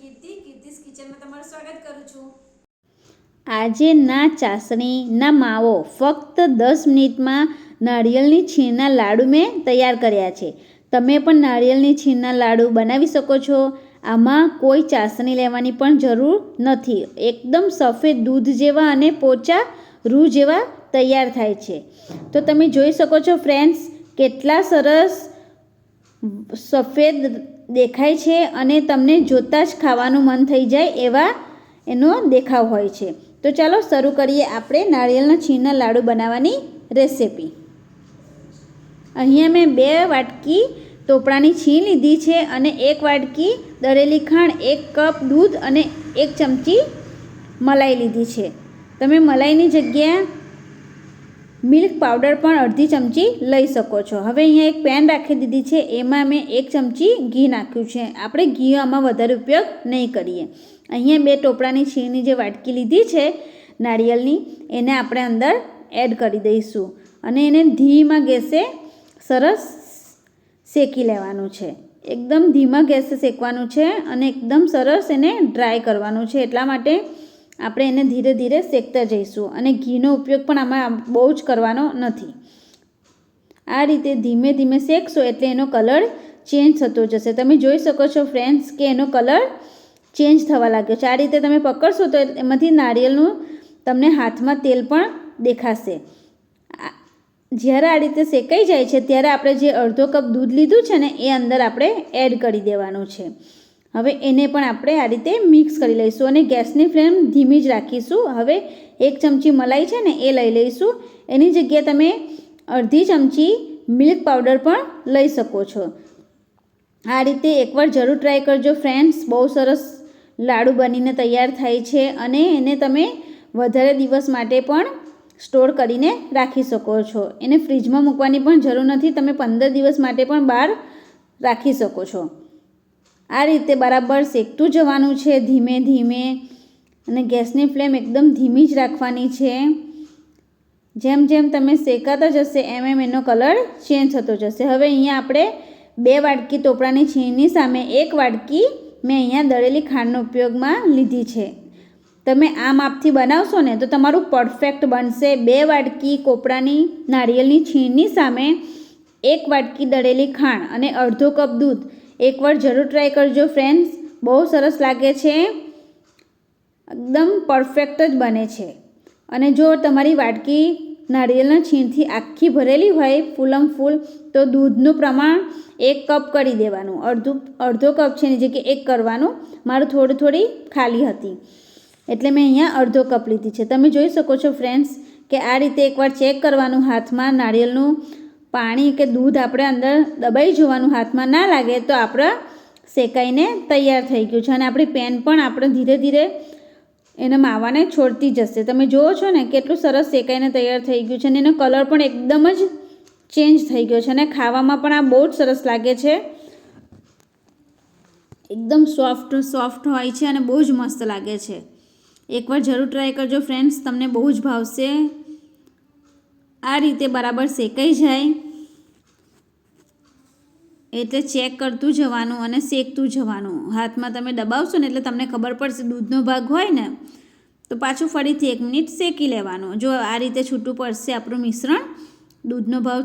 કીર્તિ છું. આજે ના ચાસણી, ના માવો, ફક્ત દસ મિનિટમાં નાળિયેરની છીણના લાડુ મેં તૈયાર કર્યા છે. તમે પણ નાળિયેરની છીણના લાડુ બનાવી શકો છો. આમાં કોઈ ચાસણી લેવાની પણ જરૂર નથી. એકદમ સફેદ દૂધ જેવા અને પોચા રૂ જેવા તૈયાર થાય છે. તો તમે જોઈ શકો છો ફ્રેન્ડ્સ, કેટલા સરસ સફેદ દેખાય છે અને તમને જોતાં જ ખાવાનું મન થઈ જાય એવા એનો દેખાવ હોય છે. તો ચાલો શરૂ કરીએ આપણે નાળિયેરના છીણના લાડુ બનાવવાની રેસિપી. અહીંયા મેં બે વાટકી ટોપરાની છીણ લીધી છે અને એક વાટકી દળેલી ખાંડ, એક કપ દૂધ અને એક ચમચી મલાઈ લીધી છે. તમે મલાઈની જગ્યાએ મિલ્ક પાવડર પણ અડધી ચમચી લઈ શકો છો. હવે અહીંયા એક પેન રાખી દીધી છે. એમાં મેં એક ચમચી ઘી નાખ્યું છે. આપણે ઘી આમાં વધારે ઉપયોગ નહીં કરીએ. અહીંયા બે ટોપરાની છીણની જે વાટકી લીધી છે, નાળિયેરની, એને આપણે અંદર એડ કરી દઈશું. અને એને ધીમા ગેસે સરસ શેકી લેવાનું છે. એકદમ ધીમા ગેસે શેકવાનું છે અને એકદમ સરસ એને ડ્રાય કરવાનું છે. એટલા માટે આપણે એને ધીરે ધીરે શેકતા જઈશું અને ઘીનો ઉપયોગ પણ આમાં બહુ જ કરવાનો નથી. આ રીતે ધીમે ધીમે શેકશો એટલે એનો કલર ચેન્જ થતો જશે. તમે જોઈ શકો છો ફ્રેન્ડ્સ કે એનો કલર ચેન્જ થવા લાગ્યો છે. આ રીતે તમે પકડશો તો એમાંથી નારિયેળનું તમને હાથમાં તેલ પણ દેખાશે. જ્યારે આ રીતે શેકાઈ જાય છે, ત્યારે આપણે જે અડધો કપ દૂધ લીધું છે ને, એ અંદર આપણે એડ કરી દેવાનું છે. હવે એને પણ આપણે આ રીતે મિક્સ કરી લઈશું અને ગેસની ફ્લેમ ધીમી જ રાખીશું. હવે એક ચમચી મલાઈ છે ને એ લઈ લઈશું. એની જગ્યાએ તમે અડધી ચમચી મિલ્ક પાવડર પણ લઈ શકો છો. આ રીતે એકવાર જરૂર ટ્રાય કરજો ફ્રેન્ડ્સ બહુ સરસ લાડુ બનીને તૈયાર થાય છે અને એને તમે વધારે દિવસ માટે પણ સ્ટોર કરીને રાખી શકો છો. એને ફ્રીજમાં મૂકવાની પણ જરૂર નથી. તમે પંદર દિવસ માટે પણ બહાર રાખી શકો છો. આ રીતે બરાબર શેકતું જવાનું છે ધીમે ધીમે. અને ગેસની ફ્લેમ એકદમ ધીમી જ રાખવાની છે. જેમ જેમ તમે શેકાતા જશે, એમ એમ એનો કલર ચેન્જ થતો જશે. હવે અહીંયા આપણે બે વાટકી ટોપરાની છીણની સામે એક વાટકી મેં અહીંયા દળેલી ખાંડનો ઉપયોગમાં લીધી છે. તમે આ માપથી બનાવશો ને, તો તમારું પરફેક્ટ બનશે. બે વાટકી કોપરાની નાળિયેરની છીણની સામે એક વાટકી દળેલી ખાંડ અને અડધો કપ દૂધ. એકવાર જરૂર ટ્રાય કરજો ફ્રેન્ડ્સ બહુ સરસ લાગે છે. એકદમ પરફેક્ટ જ બને છે. અને જો તમારી વાટકી નાળિયેરના છીણથી આખી ભરેલી હોય, ફૂલમ ફૂલ, તો દૂધનું પ્રમાણ એક કપ કરી દેવાનું. અડધું, અડધો કપ છે એની જગ્યાએ એક કરવાનું. મારું થોડી થોડી ખાલી હતી. એટલે મેં અહીંયા અડધો કપ લીધી છે. તમે જોઈ શકો છો ફ્રેન્ડ્સ કે આ રીતે એકવાર ચેક કરવાનું હાથમાં નાળિયેરનું પાણી કે દૂધ આપણે અંદર દબાઈ જવાનું હાથમાં ના લાગે તો આપણા શેકાઈને તૈયાર થઈ ગયું છે. અને આપણી પેન પણ આપણે ધીરે ધીરે એને માવાને છોડતી જશે. તમે જુઓ છો ને કેટલું સરસ શેકાઈને તૈયાર થઈ ગયું છે અને એનો કલર પણ એકદમ જ ચેન્જ થઈ ગયો છે અને ખાવામાં પણ આ બહુ જ સરસ લાગે છે. એકદમ સોફ્ટ સોફ્ટ હોય છે અને બહુ જ મસ્ત લાગે છે. એકવાર જરૂર ટ્રાય કરજો ફ્રેન્ડ્સ તમને બહુ જ ભાવશે. આ રીતે બરાબર શેકાઈ જાય. એટલે ચેક કરતું જવાનું અને શેકતું જવાનું. હાથમાં તમે દબાવશો ને એટલે તમને ખબર પડશે દૂધનો ભાગ હોય ને, તો પાછું ફરીથી એક મિનિટ શેકી લેવાનું. જો આ રીતે છૂટું પડશે આપણું મિશ્રણ, દૂધનો ભાવ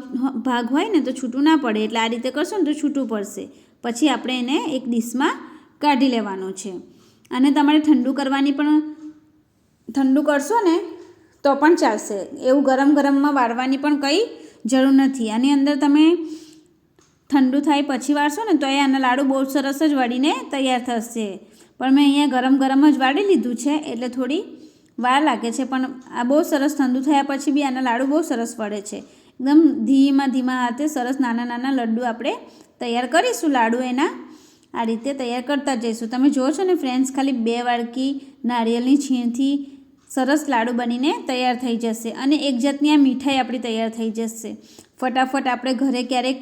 ભાગ હોય ને તો છૂટું ના પડે. એટલે આ રીતે કરશો ને તો છૂટું પડશે. પછી આપણે એને એક ડીશમાં કાઢી લેવાનું છે. અને તમારે ઠંડુ કરવાની પણ, ઠંડુ કરશો ને તો પણ ચાલશે. એવું ગરમ ગરમમાં વાળવાની પણ કંઈ જરૂર નથી. આની અંદર તમે ઠંડુ થાય, પછી વાળશો ને, તો એ આના લાડુ બહુ સરસ જ વળીને તૈયાર થશે. પણ મેં અહીંયા ગરમ ગરમ જ વાળી લીધું છે, એટલે થોડી વાર લાગે છે, પણ આ બહુ સરસ ઠંડુ થયા પછી બી આના લાડુ બહુ સરસ વળે છે. એકદમ ધીમા ધીમા હાથે સરસ નાના નાના લડ્ડુ આપણે તૈયાર કરીશું લાડુ એના. આ રીતે તૈયાર કરતા જઈશું. તમે જુઓ છો ને ફ્રેન્ડ્સ, ખાલી બે વાડકી નારિયેળની છીણથી સરસ લાડુ બનીને તૈયાર થઈ જશે અને એક જાતની આ મીઠાઈ આપણી તૈયાર થઈ જશે. ફટાફટ આપણે ઘરે ક્યારેક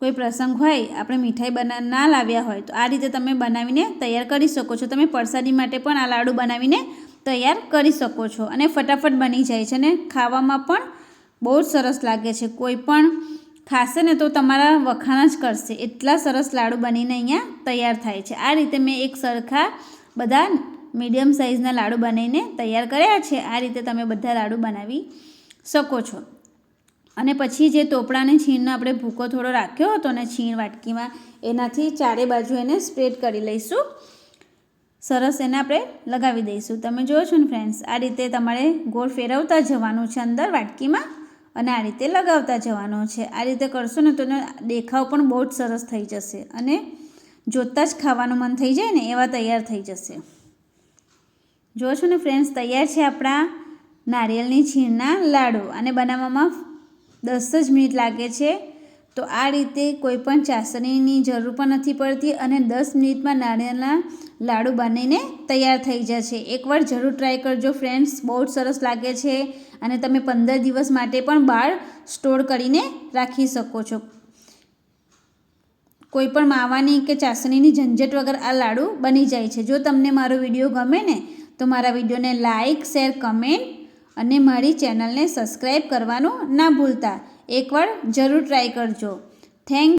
કોઈ પ્રસંગ હોય, આપણે મીઠાઈ બના, ના લાવ્યા હોય, તો આ રીતે તમે બનાવીને તૈયાર કરી શકો છો. તમે પરસાદી માટે પણ આ લાડુ બનાવીને તૈયાર કરી શકો છો. અને ફટાફટ બની જાય છે અને ખાવામાં પણ બહુ જ સરસ લાગે છે. કોઈ પણ ખાશે ને તો તમારા વખાણ જ કરશે. એટલા સરસ લાડુ બનીને અહીંયા તૈયાર થાય છે. આ રીતે મેં એક સરખા બધા મીડિયમ સાઇઝના લાડુ બનાવીને તૈયાર કર્યા છે. આ રીતે તમે બધા લાડુ બનાવી શકો છો. અને પછી જે ટોપડાની છીણનો આપણે ભૂકો થોડો રાખ્યો હતો ને છીણ વાટકીમાં, એનાથી ચારે બાજુ એને સ્પ્રેડ કરી લઈશું. સરસ એને આપણે લગાવી દઈશું. તમે જુઓ છો ને ફ્રેન્ડ્સ આ રીતે તમારે ગોળ ફેરવતા જવાનું છે અંદર વાટકીમાં અને આ રીતે લગાવતા જવાનું છે. આ રીતે કરશો ને તો દેખાવ પણ બહુ જ સરસ થઈ જશે અને જોતાં જ ખાવાનું મન થઈ જાય ને એવા તૈયાર થઈ જશે. છો ને ફ્રેન્ડ્સ તૈયાર છે આપણા નારિયેળની છીણના લાડુ અને બનાવવામાં દસ જ મિનિટ લાગે છે, તો આ રીતે કોઈ પણ ચાસણીની જરૂર પણ નથી પડતી અને દસ મિનિટમાં નારિયેળના લાડુ બનીને તૈયાર થઈ જશે. એકવાર જરૂર ટ્રાય કરજો ફ્રેન્ડ્સ બહુ જ સરસ લાગે છે અને તમે પંદર દિવસ માટે પણ બહાર સ્ટોર કરીને રાખી શકો છો. કોઈપણ માવાની કે ચાસણીની ઝંઝટ વગર આ લાડુ બની જાય છે. જો તમને મારો વીડિયો ગમે ને, તો મારા વિડીયોને લાઇક શેર કમેન્ટ અને મારી ચેનલને સબસ્ક્રાઈબ કરવાનું ના ભૂલતા. એકવાર જરૂર ટ્રાય કરજો. થેન્ક